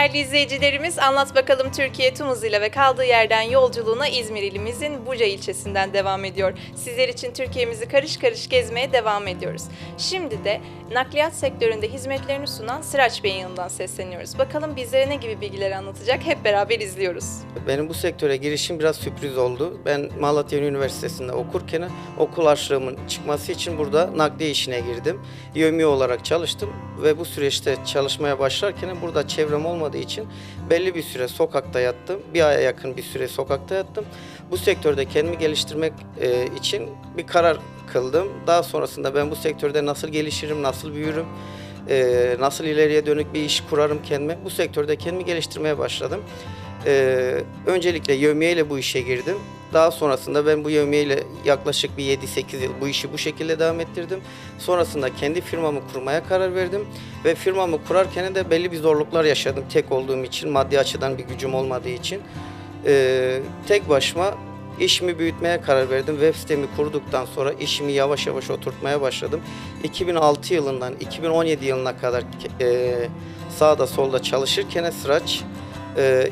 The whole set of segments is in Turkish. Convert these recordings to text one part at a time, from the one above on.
değerli izleyicilerimiz. Anlat bakalım Türkiye tüm hızıyla ve kaldığı yerden yolculuğuna İzmir ilimizin Buca ilçesinden devam ediyor. Sizler için Türkiye'mizi karış karış gezmeye devam ediyoruz. Şimdi de nakliyat sektöründe hizmetlerini sunan Sıraç Bey'in yanından sesleniyoruz. Bakalım bizlere ne gibi bilgiler anlatacak hep beraber izliyoruz. Benim bu sektöre girişim biraz sürpriz oldu. Ben Malatya Üniversitesi'nde okurken okul harçlığımın çıkması için burada nakliye işine girdim. YÖMİ olarak çalıştım ve bu süreçte çalışmaya başlarken burada çevrem olmadığı için belli bir süre sokakta yattım. Bir aya yakın bir süre sokakta yattım. Bu sektörde kendimi geliştirmek e, için bir karar kıldım. Daha sonrasında ben bu sektörde nasıl gelişirim, nasıl büyürüm, e, nasıl ileriye dönük bir iş kurarım kendime. Bu sektörde kendimi geliştirmeye başladım. Ee, öncelikle yevmiye ile bu işe girdim. Daha sonrasında ben bu yevmiye ile yaklaşık bir 7-8 yıl bu işi bu şekilde devam ettirdim. Sonrasında kendi firmamı kurmaya karar verdim. Ve firmamı kurarken de belli bir zorluklar yaşadım tek olduğum için, maddi açıdan bir gücüm olmadığı için. Ee, tek başıma işimi büyütmeye karar verdim. Web sitemi kurduktan sonra işimi yavaş yavaş oturtmaya başladım. 2006 yılından 2017 yılına kadar e, sağda solda çalışırken Sıraç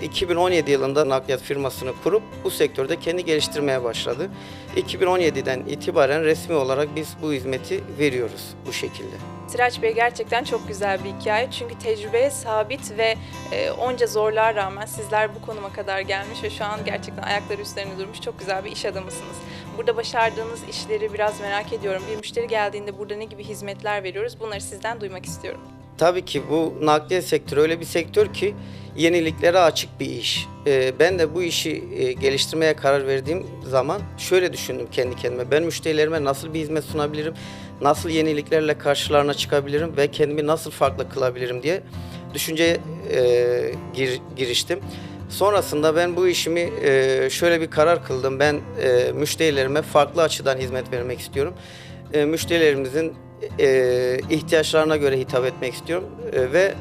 2017 yılında nakliyat firmasını kurup bu sektörde kendi geliştirmeye başladı. 2017'den itibaren resmi olarak biz bu hizmeti veriyoruz bu şekilde. Sıraç Bey gerçekten çok güzel bir hikaye. Çünkü tecrübeye sabit ve e, onca zorluğa rağmen sizler bu konuma kadar gelmiş ve şu an gerçekten ayakları üstlerine durmuş çok güzel bir iş adamısınız. Burada başardığınız işleri biraz merak ediyorum. Bir müşteri geldiğinde burada ne gibi hizmetler veriyoruz? Bunları sizden duymak istiyorum. Tabii ki bu nakliye sektörü öyle bir sektör ki yeniliklere açık bir iş. Ee, ben de bu işi e, geliştirmeye karar verdiğim zaman şöyle düşündüm kendi kendime. Ben müşterilerime nasıl bir hizmet sunabilirim, nasıl yeniliklerle karşılarına çıkabilirim ve kendimi nasıl farklı kılabilirim diye düşünceye gir- giriştim. Sonrasında ben bu işimi e, şöyle bir karar kıldım. Ben e, müşterilerime farklı açıdan hizmet vermek istiyorum. E, müşterilerimizin e, ihtiyaçlarına göre hitap etmek istiyorum E, ve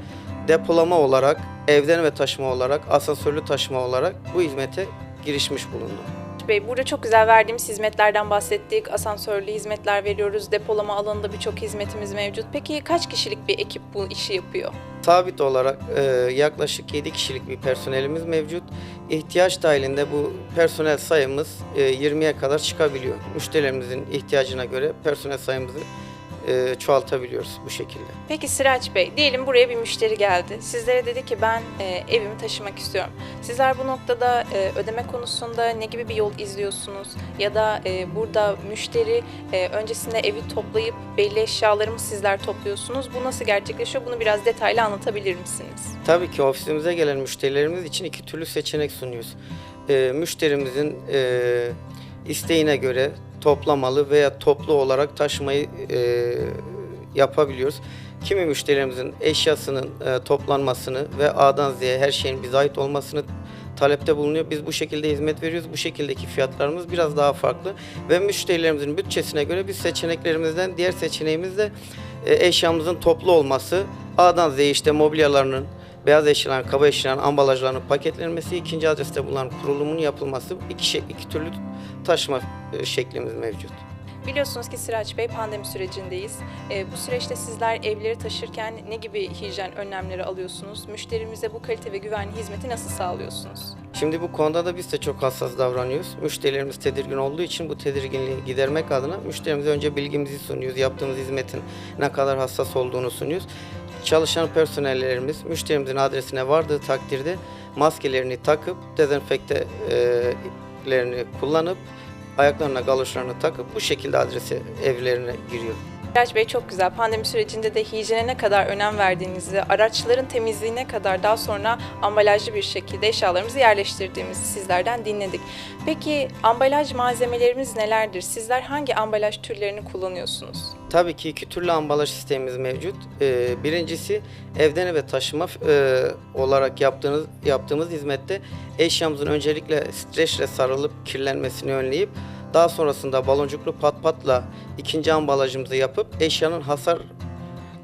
depolama olarak, evden ve taşıma olarak, asansörlü taşıma olarak bu hizmete girişmiş bulundum. Bey, burada çok güzel verdiğimiz hizmetlerden bahsettik. Asansörlü hizmetler veriyoruz. Depolama alanında birçok hizmetimiz mevcut. Peki kaç kişilik bir ekip bu işi yapıyor? Sabit olarak e, yaklaşık 7 kişilik bir personelimiz mevcut. İhtiyaç dahilinde bu personel sayımız e, 20'ye kadar çıkabiliyor. Müşterilerimizin ihtiyacına göre personel sayımızı e, çoğaltabiliyoruz bu şekilde. Peki Sıraç Bey, diyelim buraya bir müşteri geldi. Sizlere dedi ki ben e, evimi taşımak istiyorum. Sizler bu noktada e, ödeme konusunda ne gibi bir yol izliyorsunuz? Ya da e, burada müşteri e, öncesinde evi toplayıp belli eşyaları mı sizler topluyorsunuz? Bu nasıl gerçekleşiyor? Bunu biraz detaylı anlatabilir misiniz? Tabii ki ofisimize gelen müşterilerimiz için iki türlü seçenek sunuyoruz. Müşterimizin e, isteğine göre toplamalı veya toplu olarak taşımayı e, yapabiliyoruz. Kimi müşterilerimizin eşyasının e, toplanmasını ve A'dan Z'ye her şeyin bize ait olmasını talepte bulunuyor. Biz bu şekilde hizmet veriyoruz. Bu şekildeki fiyatlarımız biraz daha farklı ve müşterilerimizin bütçesine göre biz seçeneklerimizden diğer seçeneğimiz de e, eşyamızın toplu olması. A'dan Z'ye işte mobilyalarının, beyaz eşyaların, kaba eşyaların ambalajlarının paketlenmesi, ikinci adreste bulunan kurulumun yapılması iki, şey, iki türlü taşıma e, şeklimiz mevcut. Biliyorsunuz ki Sıraç Bey pandemi sürecindeyiz. E, bu süreçte sizler evleri taşırken ne gibi hijyen önlemleri alıyorsunuz? Müşterimize bu kalite ve güvenli hizmeti nasıl sağlıyorsunuz? Şimdi bu konuda da biz de çok hassas davranıyoruz. Müşterilerimiz tedirgin olduğu için bu tedirginliği gidermek adına müşterimize önce bilgimizi sunuyoruz. Yaptığımız hizmetin ne kadar hassas olduğunu sunuyoruz. Çalışan personellerimiz müşterimizin adresine vardığı takdirde maskelerini takıp dezenfektelerini kullanıp ayaklarına galoşlarını takıp bu şekilde adrese evlerine giriyor. Sıraç Bey çok güzel. Pandemi sürecinde de hijyene ne kadar önem verdiğinizi, araçların temizliğine kadar daha sonra ambalajlı bir şekilde eşyalarımızı yerleştirdiğimizi sizlerden dinledik. Peki ambalaj malzemelerimiz nelerdir? Sizler hangi ambalaj türlerini kullanıyorsunuz? Tabii ki iki türlü ambalaj sistemimiz mevcut. Ee, birincisi evden eve taşıma e, olarak yaptığınız yaptığımız hizmette eşyamızın öncelikle streçle sarılıp kirlenmesini önleyip daha sonrasında baloncuklu pat patla ikinci ambalajımızı yapıp eşyanın hasar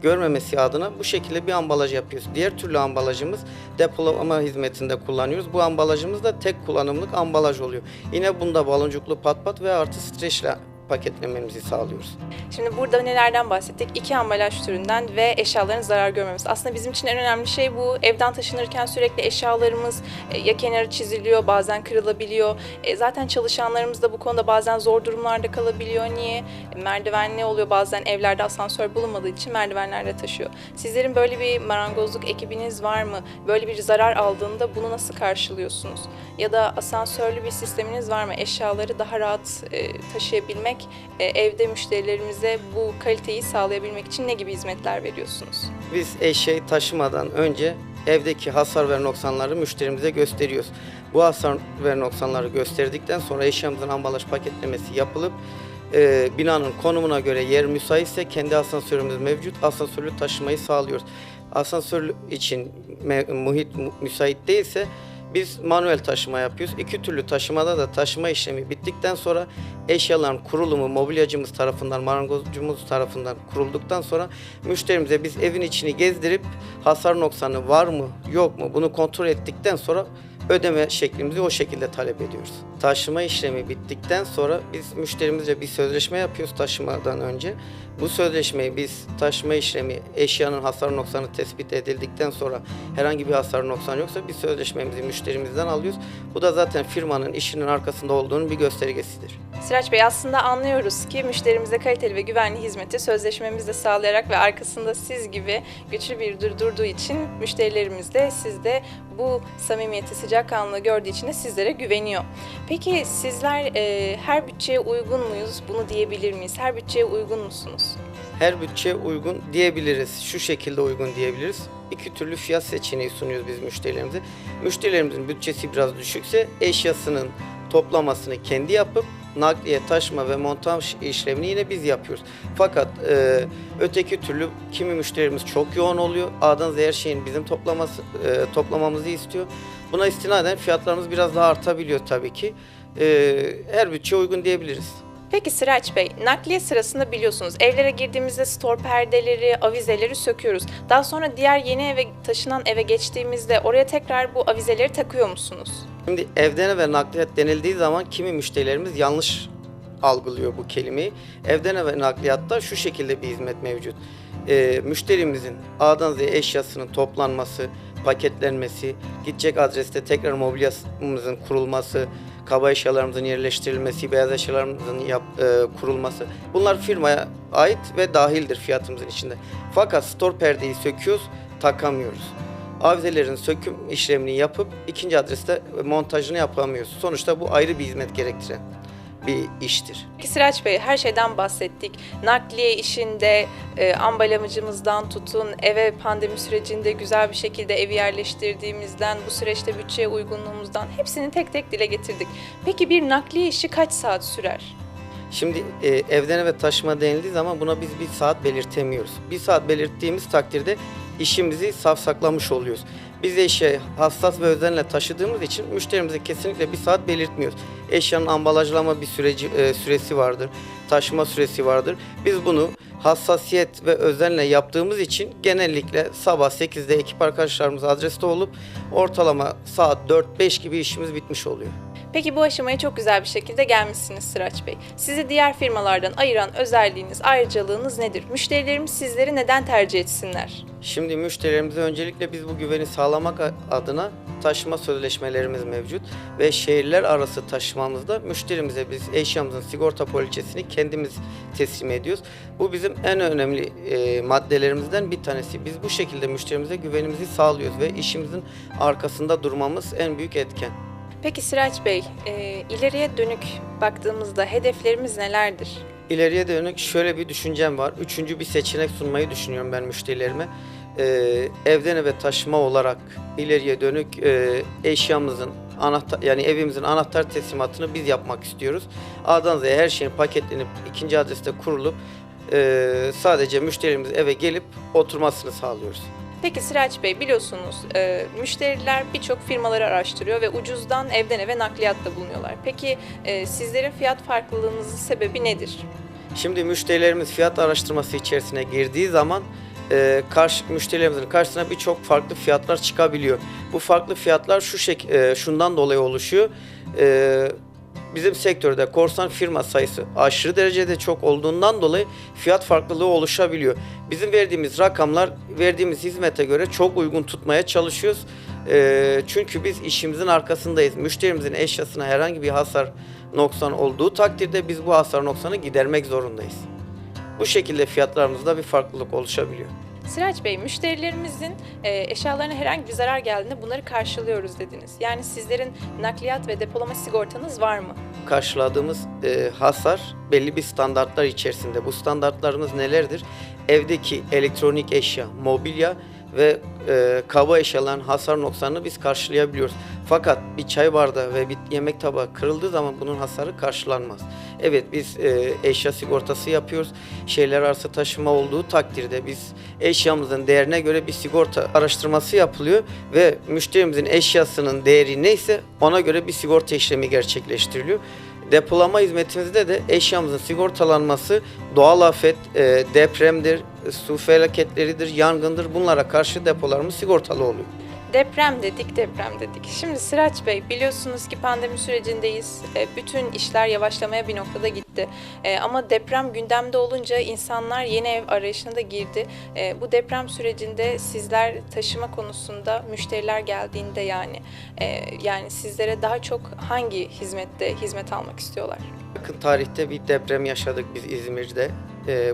görmemesi adına bu şekilde bir ambalaj yapıyoruz. Diğer türlü ambalajımız depolama hizmetinde kullanıyoruz. Bu ambalajımız da tek kullanımlık ambalaj oluyor. Yine bunda baloncuklu pat pat ve artı streçle paketlememizi sağlıyoruz. Şimdi burada nelerden bahsettik? İki ambalaj türünden ve eşyaların zarar görmemesi. Aslında bizim için en önemli şey bu. Evden taşınırken sürekli eşyalarımız e, ya kenarı çiziliyor, bazen kırılabiliyor. E, Zaten çalışanlarımız da bu konuda bazen zor durumlarda kalabiliyor. Niye? E, Merdivenli oluyor bazen evlerde asansör bulunmadığı için merdivenlerde taşıyor. Sizlerin böyle bir marangozluk ekibiniz var mı? Böyle bir zarar aldığında bunu nasıl karşılıyorsunuz? Ya da asansörlü bir sisteminiz var mı? Eşyaları daha rahat taşıyabilmek, e, evde müşterilerimize bu kaliteyi sağlayabilmek için ne gibi hizmetler veriyorsunuz? Biz eşyayı taşımadan önce evdeki hasar ve noksanları müşterimize gösteriyoruz. Bu hasar ve noksanları gösterdikten sonra eşyamızın ambalaj paketlemesi yapılıp e, binanın konumuna göre yer müsaitse kendi asansörümüz mevcut. Asansörlü taşımayı sağlıyoruz. Asansör için muhit mu- müsait değilse biz manuel taşıma yapıyoruz. İki türlü taşımada da taşıma işlemi bittikten sonra eşyaların kurulumu mobilyacımız tarafından, marangozcumuz tarafından kurulduktan sonra müşterimize biz evin içini gezdirip hasar noksanı var mı yok mu bunu kontrol ettikten sonra ödeme şeklimizi o şekilde talep ediyoruz. Taşıma işlemi bittikten sonra biz müşterimizle bir sözleşme yapıyoruz taşımadan önce. Bu sözleşmeyi biz taşıma işlemi eşyanın hasar noksanı tespit edildikten sonra herhangi bir hasar noksan yoksa biz sözleşmemizi müşterimizden alıyoruz. Bu da zaten firmanın işinin arkasında olduğunun bir göstergesidir. Siraç Bey aslında anlıyoruz ki müşterimize kaliteli ve güvenli hizmeti sözleşmemizde sağlayarak ve arkasında siz gibi güçlü bir dur durduğu için müşterilerimiz de siz de bu samimiyeti sıcakkanlılığı gördüğü için de sizlere güveniyor. Peki sizler e, her bütçeye uygun muyuz? Bunu diyebilir miyiz? Her bütçeye uygun musunuz? Her bütçeye uygun diyebiliriz. Şu şekilde uygun diyebiliriz. İki türlü fiyat seçeneği sunuyoruz biz müşterilerimize. Müşterilerimizin bütçesi biraz düşükse eşyasının toplamasını kendi yapıp nakliye, taşıma ve montaj işlemini yine biz yapıyoruz. Fakat e, öteki türlü kimi müşterimiz çok yoğun oluyor. A'dan Z'ye her şeyin bizim toplaması, e, toplamamızı istiyor. Buna istinaden fiyatlarımız biraz daha artabiliyor tabii ki. E, her bütçeye uygun diyebiliriz. Peki Sıraç Bey, nakliye sırasında biliyorsunuz evlere girdiğimizde stor perdeleri, avizeleri söküyoruz. Daha sonra diğer yeni eve taşınan eve geçtiğimizde oraya tekrar bu avizeleri takıyor musunuz? Şimdi evden eve nakliyat denildiği zaman kimi müşterilerimiz yanlış algılıyor bu kelimeyi. Evden eve nakliyatta şu şekilde bir hizmet mevcut. Ee, müşterimizin A'dan Z'ye eşyasının toplanması, paketlenmesi, gidecek adreste tekrar mobilyamızın kurulması, kaba eşyalarımızın yerleştirilmesi, beyaz eşyalarımızın yap, e, kurulması. Bunlar firmaya ait ve dahildir fiyatımızın içinde. Fakat store perdeyi söküyoruz, takamıyoruz avizelerin söküm işlemini yapıp ikinci adreste montajını yapamıyoruz. Sonuçta bu ayrı bir hizmet gerektiren bir iştir. Peki Sıraç Bey, her şeyden bahsettik. Nakliye işinde e, ambalajımızdan tutun, eve pandemi sürecinde güzel bir şekilde evi yerleştirdiğimizden, bu süreçte bütçeye uygunluğumuzdan hepsini tek tek dile getirdik. Peki bir nakliye işi kaç saat sürer? Şimdi e, evden eve taşıma denildiği zaman buna biz bir saat belirtemiyoruz. Bir saat belirttiğimiz takdirde işimizi safsaklamış oluyoruz. Biz eşyayı hassas ve özenle taşıdığımız için müşterimize kesinlikle bir saat belirtmiyoruz. Eşyanın ambalajlama bir süreci e, süresi vardır, taşıma süresi vardır. Biz bunu hassasiyet ve özenle yaptığımız için genellikle sabah 8'de ekip arkadaşlarımız adreste olup ortalama saat 4-5 gibi işimiz bitmiş oluyor. Peki bu aşamaya çok güzel bir şekilde gelmişsiniz Sıraç Bey. Sizi diğer firmalardan ayıran özelliğiniz, ayrıcalığınız nedir? Müşterilerimiz sizleri neden tercih etsinler? Şimdi müşterilerimize öncelikle biz bu güveni sağlamak adına taşıma sözleşmelerimiz mevcut ve şehirler arası taşımamızda müşterimize biz eşyamızın sigorta poliçesini kendimiz teslim ediyoruz. Bu bizim en önemli e, maddelerimizden bir tanesi. Biz bu şekilde müşterimize güvenimizi sağlıyoruz ve işimizin arkasında durmamız en büyük etken. Peki Sıraç Bey, e, ileriye dönük baktığımızda hedeflerimiz nelerdir? İleriye dönük şöyle bir düşüncem var. Üçüncü bir seçenek sunmayı düşünüyorum ben müşterilerime. Ee, evden eve taşıma olarak ileriye dönük e, eşyamızın anahtar yani evimizin anahtar teslimatını biz yapmak istiyoruz. A'dan Z'ye her şeyin paketlenip ikinci adreste kurulup e, sadece müşterimiz eve gelip oturmasını sağlıyoruz. Peki Sıraç Bey biliyorsunuz e, müşteriler birçok firmaları araştırıyor ve ucuzdan evden eve nakliyatta bulunuyorlar. Peki e, sizlerin fiyat farklılığınızın sebebi nedir? Şimdi müşterilerimiz fiyat araştırması içerisine girdiği zaman e, karşı müşterilerimizin karşısına birçok farklı fiyatlar çıkabiliyor. Bu farklı fiyatlar şu şek e, şundan dolayı oluşuyor. E, bizim sektörde korsan firma sayısı aşırı derecede çok olduğundan dolayı fiyat farklılığı oluşabiliyor. Bizim verdiğimiz rakamlar verdiğimiz hizmete göre çok uygun tutmaya çalışıyoruz. Ee, çünkü biz işimizin arkasındayız. Müşterimizin eşyasına herhangi bir hasar noksan olduğu takdirde biz bu hasar noksanı gidermek zorundayız. Bu şekilde fiyatlarımızda bir farklılık oluşabiliyor. Sıraç Bey, müşterilerimizin e, eşyalarına herhangi bir zarar geldiğinde bunları karşılıyoruz dediniz. Yani sizlerin nakliyat ve depolama sigortanız var mı? karşıladığımız e, hasar belli bir standartlar içerisinde. Bu standartlarımız nelerdir? Evdeki elektronik eşya, mobilya ve e, kaba eşyaların hasar noksanını biz karşılayabiliyoruz. Fakat bir çay bardağı ve bir yemek tabağı kırıldığı zaman bunun hasarı karşılanmaz. Evet biz e, eşya sigortası yapıyoruz. Şeyler arası taşıma olduğu takdirde biz eşyamızın değerine göre bir sigorta araştırması yapılıyor ve müşterimizin eşyasının değeri neyse ona göre bir sigorta işlemi gerçekleştiriliyor. Depolama hizmetimizde de eşyamızın sigortalanması doğal afet, e, depremdir, su felaketleridir, yangındır bunlara karşı depolarımız sigortalı oluyor. Deprem dedik, deprem dedik. Şimdi Sıraç Bey biliyorsunuz ki pandemi sürecindeyiz. E, Bütün işler yavaşlamaya bir noktada gitti. E, Ama deprem gündemde olunca insanlar yeni ev arayışına da girdi. E, Bu deprem sürecinde sizler taşıma konusunda müşteriler geldiğinde yani yani sizlere daha çok hangi hizmette hizmet almak istiyorlar? Yakın tarihte bir deprem yaşadık biz İzmir'de.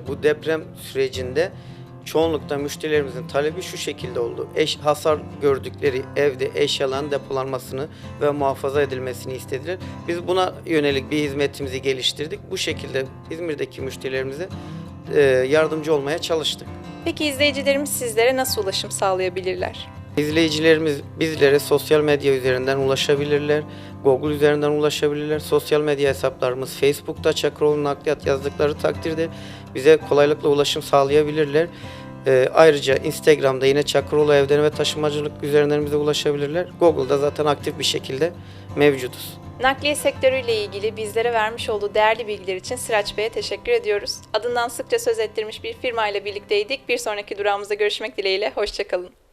Bu deprem sürecinde çoğunlukla müşterilerimizin talebi şu şekilde oldu. Eş, hasar gördükleri evde eşyaların depolanmasını ve muhafaza edilmesini istediler. Biz buna yönelik bir hizmetimizi geliştirdik. Bu şekilde İzmir'deki müşterilerimize e, yardımcı olmaya çalıştık. Peki izleyicilerimiz sizlere nasıl ulaşım sağlayabilirler? İzleyicilerimiz bizlere sosyal medya üzerinden ulaşabilirler. Google üzerinden ulaşabilirler. Sosyal medya hesaplarımız Facebook'ta Çakıroğlu Nakliyat yazdıkları takdirde bize kolaylıkla ulaşım sağlayabilirler. Ee, ayrıca Instagram'da yine Çakıroğlu Evden ve Taşımacılık üzerinden ulaşabilirler. Google'da zaten aktif bir şekilde mevcutuz. Nakliye sektörüyle ilgili bizlere vermiş olduğu değerli bilgiler için Sıraç Bey'e teşekkür ediyoruz. Adından sıkça söz ettirmiş bir firma ile birlikteydik. Bir sonraki durağımızda görüşmek dileğiyle. Hoşçakalın.